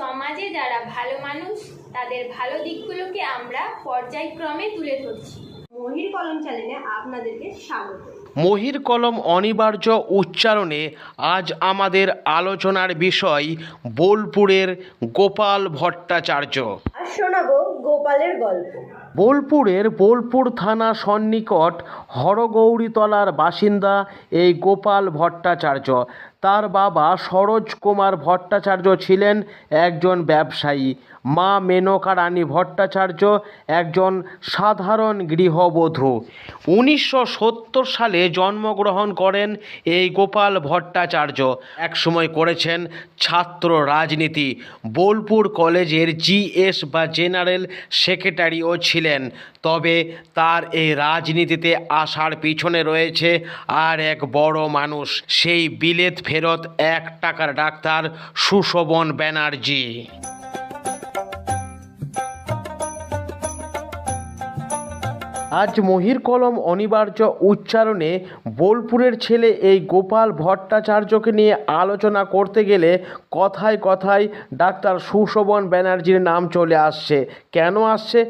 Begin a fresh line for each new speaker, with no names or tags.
সমাজে যারা ভালো মানুষ তাদের ভালো দিকগুলোকে আমরা পর্যায়ক্রমে তুলে ধরছি।
মহির কলম চ্যানেলে আপনাদেরকে স্বাগত।
মহির কলম অনিবার্য উচ্চারণে আজ আমাদের আলোচনার বিষয় বোলপুরের গোপাল ভট্টাচার্য।
গোপালের গল্প।
বোলপুরের বোলপুর থানা সন্নিকট হরগৌরীতলার বাসিন্দা এই গোপাল ভট্টাচার্য। তার বাবা সরোজ কুমার ভট্টাচার্য ছিলেন একজন ব্যবসায়ী। মা মেনকা রানী ভট্টাচার্য একজন সাধারণ গৃহবধূ। উনিশশো সত্তর সালে জন্মগ্রহণ করেন এই গোপাল ভট্টাচার্য। একসময় করেছেন ছাত্র রাজনীতি। বোলপুর কলেজের জিএস বা জেনারেল সেক্রেটারিও ছিলেন। তবে তার এই রাজনীতিতে আসার পিছনে রয়েছে আর এক বড় মানুষ, সেই বিলেত ফেরত এক টাকার ডাক্তার সুশোভন ব্যানার্জি। আজ মহির কলম অনিবার্য উচ্চারণে বোলপুরের ছেলে এই গোপাল ভট্টাচার্যকে নিয়ে আলোচনা করতে গেলে কথায় কথায় ডাক্তার সুশোভন ব্যানার্জির নাম চলে আসছে। কেন আসছে?